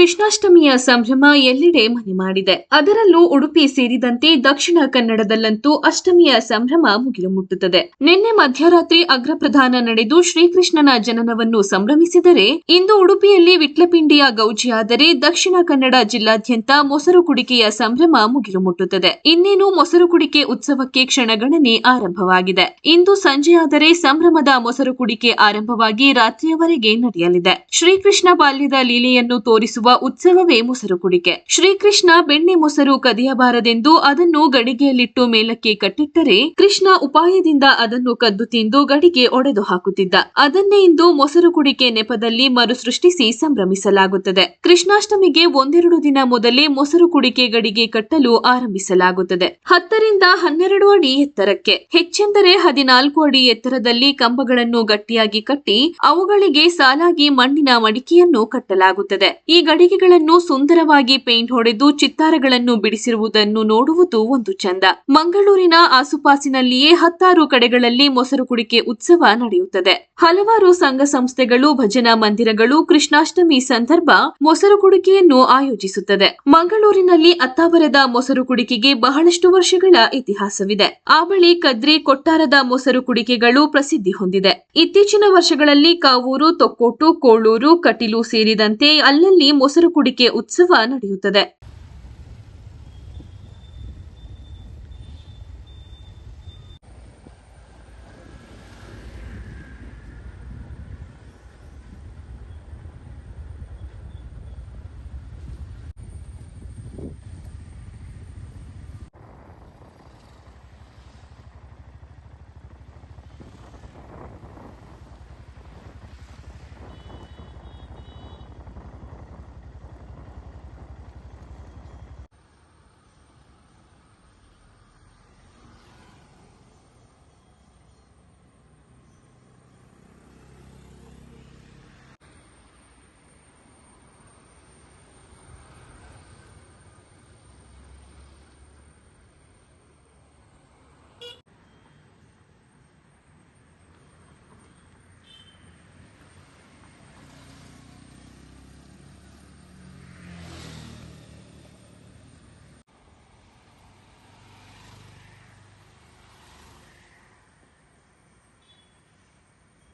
ಕೃಷ್ಣಾಷ್ಟಮಿಯ ಸಂಭ್ರಮ ಎಲ್ಲೆಡೆ ಮನೆ ಮಾಡಿದೆ. ಅದರಲ್ಲೂ ಉಡುಪಿ ಸೇರಿದಂತೆ ದಕ್ಷಿಣ ಕನ್ನಡದಲ್ಲಂತೂ ಅಷ್ಟಮಿಯ ಸಂಭ್ರಮ ಮುಗಿಲು ಮುಟ್ಟುತ್ತದೆ ನಿನ್ನೆ ಮಧ್ಯರಾತ್ರಿ ಅಗ್ರಪ್ರಧಾನ ನಡೆದು ಶ್ರೀಕೃಷ್ಣನ ಜನನವನ್ನು ಸಂಭ್ರಮಿಸಿದರೆ, ಇಂದು ಉಡುಪಿಯಲ್ಲಿ ವಿಟ್ಲಪಿಂಡಿಯ ಗೌಜಿಯಾದರೆ ದಕ್ಷಿಣ ಕನ್ನಡ ಜಿಲ್ಲಾದ್ಯಂತ ಮೊಸರು ಕುಡಿಕೆಯ ಸಂಭ್ರಮ ಮುಗಿಲು ಮುಟ್ಟುತ್ತದೆ ಇನ್ನೇನು ಮೊಸರು ಕುಡಿಕೆ ಉತ್ಸವಕ್ಕೆ ಕ್ಷಣಗಣನೆ ಆರಂಭವಾಗಿದೆ. ಇಂದು ಸಂಜೆಯಾದರೆ ಸಂಭ್ರಮದ ಮೊಸರು ಕುಡಿಕೆ ಆರಂಭವಾಗಿ ರಾತ್ರಿಯವರೆಗೆ ನಡೆಯಲಿದೆ. ಶ್ರೀಕೃಷ್ಣ ಬಾಲ್ಯದ ಲೀಲೆಯನ್ನು ತೋರಿಸುವ ಉತ್ಸವವೇ ಮೊಸರು ಕುಡಿಕೆ. ಶ್ರೀಕೃಷ್ಣ ಬೆಣ್ಣೆ ಮೊಸರು ಕದಿಯಬಾರದೆಂದು ಅದನ್ನು ಗಡಿಗೆಯಲ್ಲಿಟ್ಟು ಮೇಲಕ್ಕೆ ಕಟ್ಟಿಟ್ಟರೆ ಕೃಷ್ಣ ಉಪಾಯದಿಂದ ಅದನ್ನು ಕದ್ದು ತಿಂದು ಗಡಿಗೆ ಒಡೆದು ಹಾಕುತ್ತಿದ್ದ. ಅದನ್ನೇ ಇಂದು ಮೊಸರು ಕುಡಿಕೆ ನೆಪದಲ್ಲಿ ಮರುಸೃಷ್ಟಿಸಿ ಸಂಭ್ರಮಿಸಲಾಗುತ್ತದೆ. ಕೃಷ್ಣಾಷ್ಟಮಿಗೆ ಒಂದೆರಡು ದಿನ ಮೊದಲೇ ಮೊಸರು ಕುಡಿಕೆ ಗಡಿಗೆ ಕಟ್ಟಲು ಆರಂಭಿಸಲಾಗುತ್ತದೆ. ಹತ್ತರಿಂದ ಹನ್ನೆರಡು ಅಡಿ ಎತ್ತರಕ್ಕೆ, ಹೆಚ್ಚೆಂದರೆ ಹದಿನಾಲ್ಕು ಅಡಿ ಎತ್ತರದಲ್ಲಿ ಕಂಬಗಳನ್ನು ಗಟ್ಟಿಯಾಗಿ ಕಟ್ಟಿ ಅವುಗಳಿಗೆ ಸಾಲಾಗಿ ಮಣ್ಣಿನ ಮಡಿಕೆಯನ್ನು ಕಟ್ಟಲಾಗುತ್ತದೆ. ಈ ಗಡಿಗೆಗಳನ್ನು ಸುಂದರವಾಗಿ ಪೇಂಟ್ ಹೊಡೆದು ಚಿತ್ತಾರಗಳನ್ನು ಬಿಡಿಸಿರುವುದನ್ನು ನೋಡುವುದು ಒಂದು ಚಂದ. ಮಂಗಳೂರಿನ ಆಸುಪಾಸಿನಲ್ಲಿಯೇ ಹತ್ತಾರು ಕಡೆಗಳಲ್ಲಿ ಮೊಸರು ಕುಡಿಕೆ ಉತ್ಸವ ನಡೆಯುತ್ತದೆ. ಹಲವಾರು ಸಂಘ ಸಂಸ್ಥೆಗಳು, ಭಜನಾ ಮಂದಿರಗಳು, ಕೃಷ್ಣಾಷ್ಟಮಿ ಸಂದರ್ಭ ಮೊಸರು ಕುಡಿಕೆಯನ್ನು ಆಯೋಜಿಸುತ್ತದೆ. ಮಂಗಳೂರಿನಲ್ಲಿ ಅತ್ತಾವರದ ಮೊಸರು ಕುಡಿಕೆಗೆ ಬಹಳಷ್ಟು ವರ್ಷಗಳ ಇತಿಹಾಸವಿದೆ. ಆ ಬಳಿ ಕದ್ರಿ ಕೊಟ್ಟಾರದ ಮೊಸರು ಕುಡಿಕೆಗಳು ಪ್ರಸಿದ್ಧಿ ಹೊಂದಿದೆ. ಇತ್ತೀಚಿನ ವರ್ಷಗಳಲ್ಲಿ ಕಾವೂರು, ತೊಕ್ಕೋಟು, ಕೋಳೂರು, ಕಟೀಲು ಸೇರಿದಂತೆ ಅಲ್ಲಲ್ಲಿ ಮೊಸರು ಕುಡಿಕೆ ಉತ್ಸವ ನಡೆಯುತ್ತದೆ.